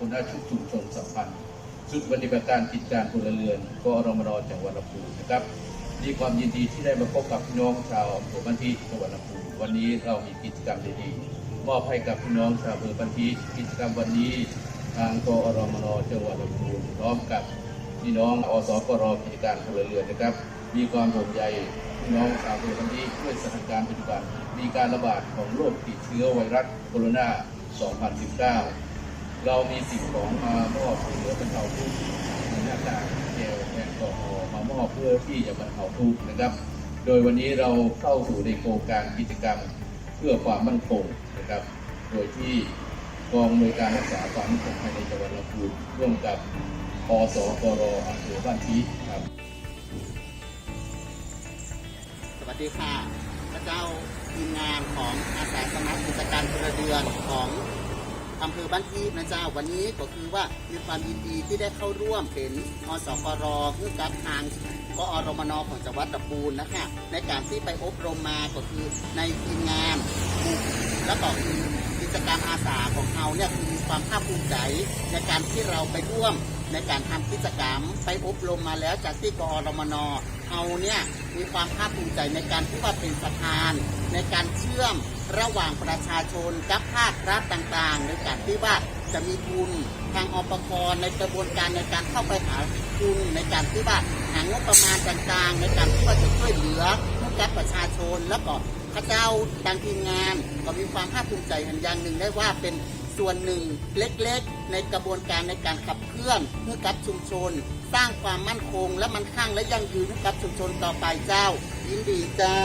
ชุมชนสัมพันธ์จุดปฏิบัติการกิจการพลเรือนกอรมนจังหวัดลำพูนนะครับมีความยินดีที่ได้มาพบกับพี่น้องชาวอำเภอบันทีจังหวัดลำพูนวันนี้เรามีกิจกรรมดีๆมอบให้กับพี่น้องชาวอำเภอบันทีกิจกรรมวันนี้ทางกอรมนจังหวัดลำพูนพร้อมกับพี่น้องอสกรกิจการพลเรือนนะครับ มีความห่วงใยพี่น้องชาวอำเภอบันทีด้วยสถานการณ์ปัจจุบันมีการระบาดของโรคติดเชื้อไวรัสโคโรนา 2019 เรามีสิ่งของมามอบเหลือบรรเทาทุกข์มีหน้ากากเจลแอลกอฮอล์มามอบเพื่อที่จะบรรเทาทุกข์นะครับ โดยวันนี้เราเข้าสู่ในโครงการกิจกรรมเพื่อความมั่นคงนะครับ โดยที่กองอำนวยการรักษาความมั่นคงภายในจังหวัดลำพูนร่วมกับอสกรอำเภอบ้านทีครับสวัสดีค่ะพระเจ้าทีมงานของอาสาสมัครกิจการพลเรือนของ อำเภอบ้านทีนะเจ้าวันนี้ก็คือว่ามีความยินดีที่ได้เข้าร่วมเป็นอสกรเพื่อการทางกอรมนของจังหวัดตะปูนนะคะในการที่ไปอบรมมาก็คือในทีมงานแล้วก็คือกิจกรรมอาสาของเขาเนี่ยคือมีความภาคภูมิใจในการที่เราไปร่วม ในการทำกิจกรรมไปอบรมมาแล้วจากที่กอรมนเราเนี่ยมีความภาคภูมิใจในการที่ว่าเป็นสะพาน ในการเชื่อมระหว่างประชาชนกับภาครัฐต่างๆในการที่ว่าจะมีทุนทางอปคในกระบวนการในการเข้าไปหาทุนในการที่ว่าหางบประมาณต่างๆ ในการที่ว่าจะช่วยเหลือให้กับประชาชนแล้วก็พระเจ้าทางทีมงาน ก็มีความภาคภูมิใจเห็นอย่างหนึ่งได้ว่าเป็น ส่วนหนึ่งเล็กๆ ในกระบวนการในการขับเคลื่อนเพื่อกับชุมชน สร้างความมั่นคงและมันคงและยั่งยืนให้กับชุมชนต่อไปเจ้ายินดีเจ้า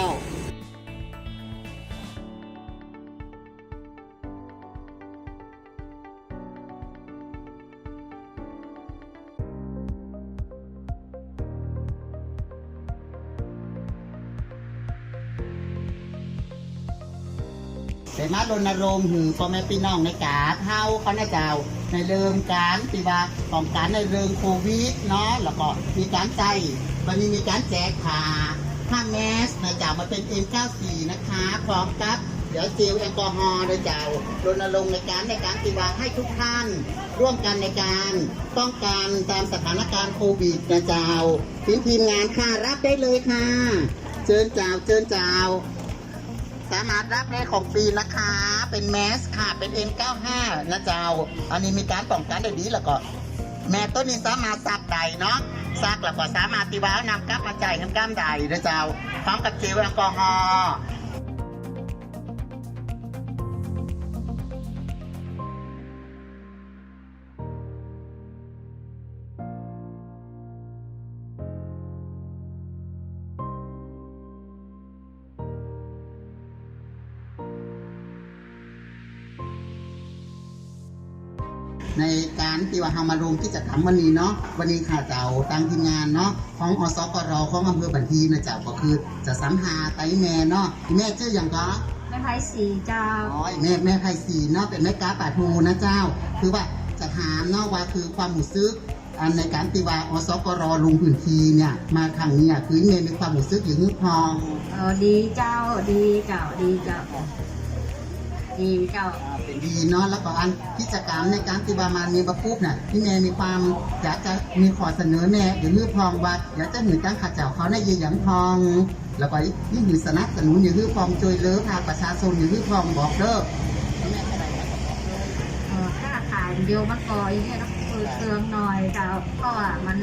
แต่มารณรงค์หือพ่อแม่พี่น้องในกาเท่าเขานะเจ้าในเรื่องการที่ว่าของการในเรื่องโควิดเนาะแล้วก็มีการใจวันนี้มีการแจกผ้าผ้าแมสนะเจ้ามาเป็น N94 นะคะพร้อมกับเดี๋ยวเจลแอลกอฮอล์นะเจ้ารณรงค์ในการในการที่ว่าให้ทุกท่านร่วมกันในการป้องกันตามสถานการณ์โควิดนะเจ้าทีมทีมงานค่ะรับได้เลยค่ะ เชิญเจ้าเชิญเจ้า สามารถรับแรกของฟรีนะคะ เป็นแมสค่ะ เป็น N95 นะเจ้า อันนี้มีการป้องกันได้ดีแล้วก็ แม่ต้นนี้สามารถซักได้เนาะซักแล้วก็สามารถตีว้าวนำกลับมาจ่ายเงินกล้ามได้นะเจ้า พร้อมกับเจลแอลกอฮอล์ ในการที่ว่าเรามารวมกิจกรรมวันนี้เนาะวันนี้ค่ะเจ้าตั้งทีมงานเนาะของอสกรของอำเภอบันทีนะเจ้าก็คือจะสัมหาไตแม่เนาะแม่ชื่ออย่างก็แม่ไพ่สีเจ้าอ๋อแม่แม่ไพศรีเนาะเป็นแม่กาป่าทูนะเจ้า คือว่าจะถามเนาะว่าคือความหมูซึกอันในการตีว่าอสกรลงพื้นที่เนี่ยมาครั้งเนี้คือเมย์มีความหมูซึกอย่างนี้พองเออดีเจ้าดีเจ้าดีเจ้าดีเจ้าอ่าเป็น ดีเนาะแล้วก็อันกิจกรรมในการตีว่ามามีประปุ๊บเนี่ยที่เมย์มีความอยากจะมีขอเสนอแม่อย่างนี้พองว่าอยากจะหนุนตั้งขัดเจ้าเขาในยีหยังพอง แล้วก็ยิ่งหือสนับสนุนอย่างนี้พองช่วยเลือภาประชาชนอย่างนี้พองบอกเด้อแม่เท่าไหร่นะบอกเด้อเออค่าขายเดียวมะกอยเนี่ยต้องคือเครื่องหน่อยเจ้าเพราะว่ามัน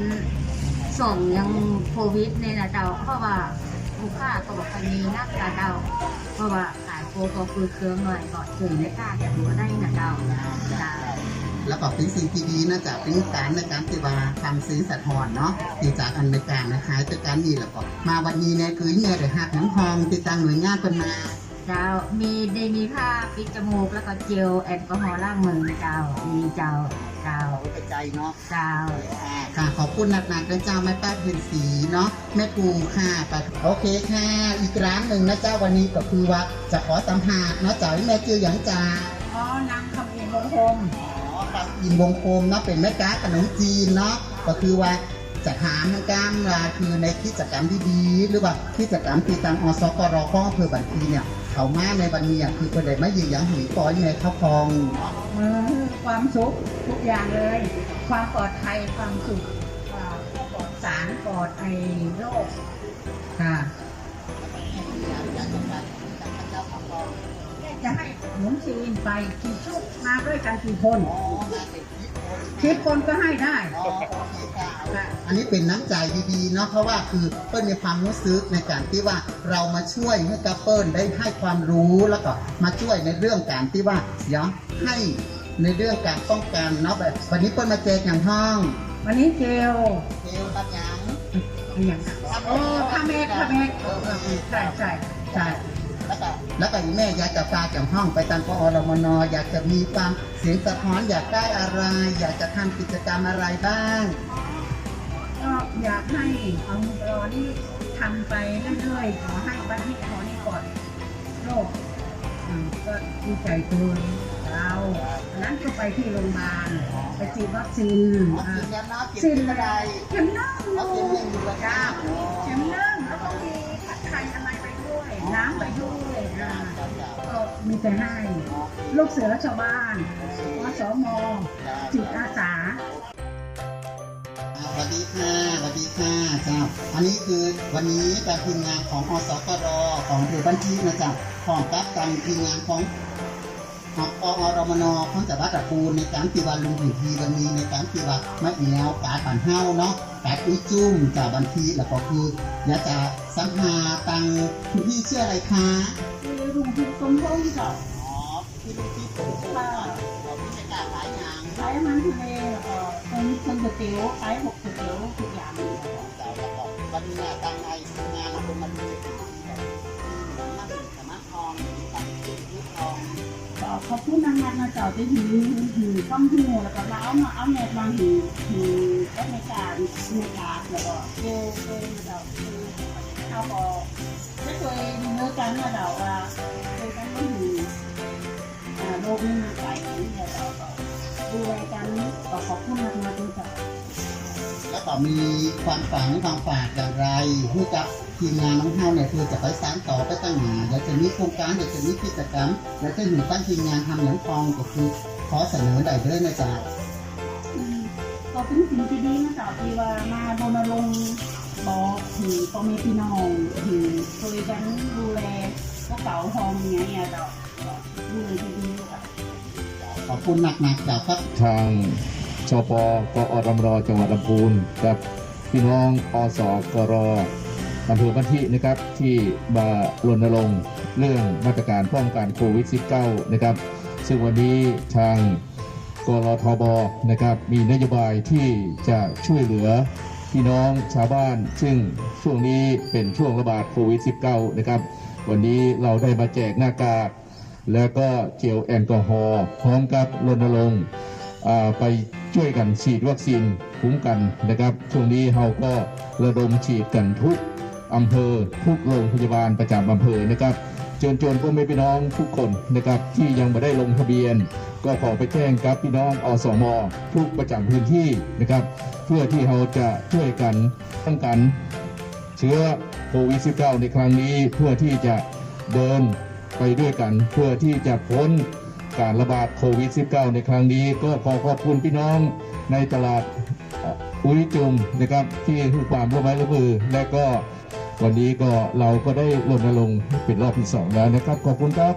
ส่งยังโควิดเนี่ยนะเจ้าเพราะว่าลูกค้าก็บอกว่ามีนักกาเจ้าเพราะว่า ขายโคก็คือเครื่องหน่อยก็ถึงไม่กล้าจะดูได้นะเจ้าเจ้าแล้วก็เป็นสิ่งที่ดีนะจ๊ะเป็นการในการที่ว่าทำซื้อสัตว์หอนเนาะที่จากอันในการนะคะเป็นการดีแล้วก็มาวันนี้เนี่ยคือเนี่ยเดี๋ยวหักน้ำทองติดตั้งหน่วยงานเป็นมาเจ้ามีได้มีผ้าปิดจมูกแล้วก็เจลแอลกอฮอล์ล้างมือเจ้าดีเจ้า เจ้าเอาไปใจเนาะเจ้าค่ะขอบคุณหนักๆนะเจ้าแม่ป้าเพ็ญศรีเนาะแม่ปูค่ะไปโอเคค่ะ อีกร้านหนึ่งนะเจ้าวันนี้ก็คือว่าจะขอสัมภาษณ์เนาะเจ้าแม่จืออย่างจ้าอ๋อนางคำเย็นวงคมอ๋อครับอินวงโคมเนาะเป็นแม่ค้าขนมจีนเนาะก็คือว่าจะถามทางการลาคือในกิจกรรมที่ดีหรือว่ากิจกรรมที่ทางอสกรของอำเภอบันทีเนี่ย เขามาในวันนี้อะคือคนใดไม่ยืนยันหุยปอยในข้าวพองมือความสุขทุกอย่างเลย ความปลอดภัยความสุขอ่าปลอดสารปลอดไอโรคค่ะจะให้หมุนซีนไปกี่ชุดมาด้วยกันกี่คนสิบคนก็ให้ได้ อันนี้เป็นน้ำใจดีๆเนาะเพราะว่าคือเปิ้ลมีความรู้สึกในการที่ว่าเรามาช่วยให้กับเปิ้ลได้ให้ความรู้แล้วก็มาช่วยในเรื่องการที่ว่าเดี๋ยวให้ในเรื่องการป้องกันเนาะแบบวันนี้เปิ้ลมาเจออย่างห้องวันนี้เจลเจลตัดยังอย่างนั้นโอ้พาเมกพาเมกเออเออเออใช่ใช่ใช่แล้วก็แล้วก็อีแม่อยากจะฝากอย่างห้องไปตามกอรมนอยากจะมีความเสียงสะท้อนอยากได้อะไร อยากจะทำกิจกรรมอะไรบ้างก็ อยากให้เอามุกรอนี่ทำไปเรื่อยๆขอให้วันที่ขอนี่ก่อนโรคอืมก็ดีใจเกินเราอันนั้นก็ไปที่โรงพยาบาลไปฉีดวัคซีนอ่าซินอะไรเข็มนึ่งวัคซีนหนึ่งอยู่ละจ้าเข็มนึ่งแล้วก็มีผัดไทยอะไรไปด้วย น้ำไปด้วยอ่าก็มีแต่ให้ ลูกเสือชาวบ้านอสมจิตอาสา สวัสดีค่ะสวัสดีค่ะเจ้าอันนี้คือวันนี้การทีมงานของอสกรของอำเภอบ้านทีนะจ๊ะของกับการทีมงานของของออรมนของจังหวัดตะปูนในการตีวันลุงถึงทีวันนี้ในการตีวันมะเอียวการปั่นเฮ้าเนาะการอุ้ยจุ้มจากบันทีแล้วก็คืออยากจะสังหาตังคุณพี่ชื่ออะไรคะคือลุงพิมพ์สมพงษ์กับอ๋อพี่ลุงที่ผมว่าเราพี่จะกล้าขายยางขายอาหารทะเลแล้วก็เป็นคนก๋วยเตี๋ยวขายหกก๋วย เตี๋ยวทุกอย่างเลยค่ะเจ้าแล้วก็วันนี้ทางในงานเราคนมาดูนั่งสมาร์ทองตัดที่ทองก็ขอบคุณนางงานนะเจ้าที่ถือถือข้อมหูแล้วก็มาเอามาเอาแนวมาถือถือก็ในการในการแล้วก็เจลเจลเจ้าคือเอาก็ไม่เคยเนื้อกันนะเจ้าว่าเคยกันก็ถืออ่าโรคนี้มันไปเนี่ยเจ้าก็ดูแลกันก็ขอบคุณมากๆด้วยเจ้า แล้วก็มีความฝันความฝากอย่างไรให้กับทีมงานน้องเฮาเนี่ยคือจะไปสานต่อไปตั้งหนาอยากจะมีโครงการอยากจะมีกิจกรรมอยากจะหนูตั้งทีมงานทำอย่างทองก็คือขอเสนอได้เลยนะจ๊ะอืมก็เป็นสิ่งที่ดีนะจ๊ะที่ว่ามาโดนลงค์บอกถึงพ่อแม่พี่น้องถึงช่วยกันดูแลพวกเก่าทองอย่างเงี้ยเจ้าก็ดูแลที่ดีค่ะขอบคุณหนักๆจากครับทาง ชปกอรมรจังหวัดลำพูนกับพี่น้องอสกรอำเภอบ้านที่นะครับที่มารณรงค์เรื่องมาตรการป้องกันโควิด -19 นะครับ ซึ่งวันนี้ทางกรทบนะครับมีนโยบายที่จะช่วยเหลือพี่น้องชาวบ้าน ซึ่งช่วงนี้เป็นช่วงระบาดโควิด -19 นะครับ วันนี้เราได้มาแจกหน้ากากแล้วก็เจลแอลกอฮอล์พร้อมกับรณรงค์ไป ช่วยกันฉีดวัคซีนคุ้มกันนะครับช่วงนี้เราก็ระดมฉีดกันทุกอำเภอทุกโรงพยาบาลประจำอำเภอนะครับเชิญชวนพ่อแม่พี่น้องทุกคนนะครับที่ยังไม่ได้ลงทะเบียน ก็ขอไปแจ้งกับพี่น้องอสมทุกประจำพื้นที่นะครับ เพื่อที่เราจะช่วยกันป้องกัน เชื้อโควิด -19 ในครั้งนี้เพื่อที่จะเดินไปด้วยกัน เพื่อที่จะพ้น การระบาดโควิด -19 ในครั้งนี้ ก็ขอขอบคุณพี่น้องในตลาดอุ้ยจุมนะครับที่ให้ความร่วมไม้ร่วมมือ และก็วันนี้ก็เราก็ได้รณรงค์เป็นรอบที่สองแล้วนะครับ ขอบคุณครับ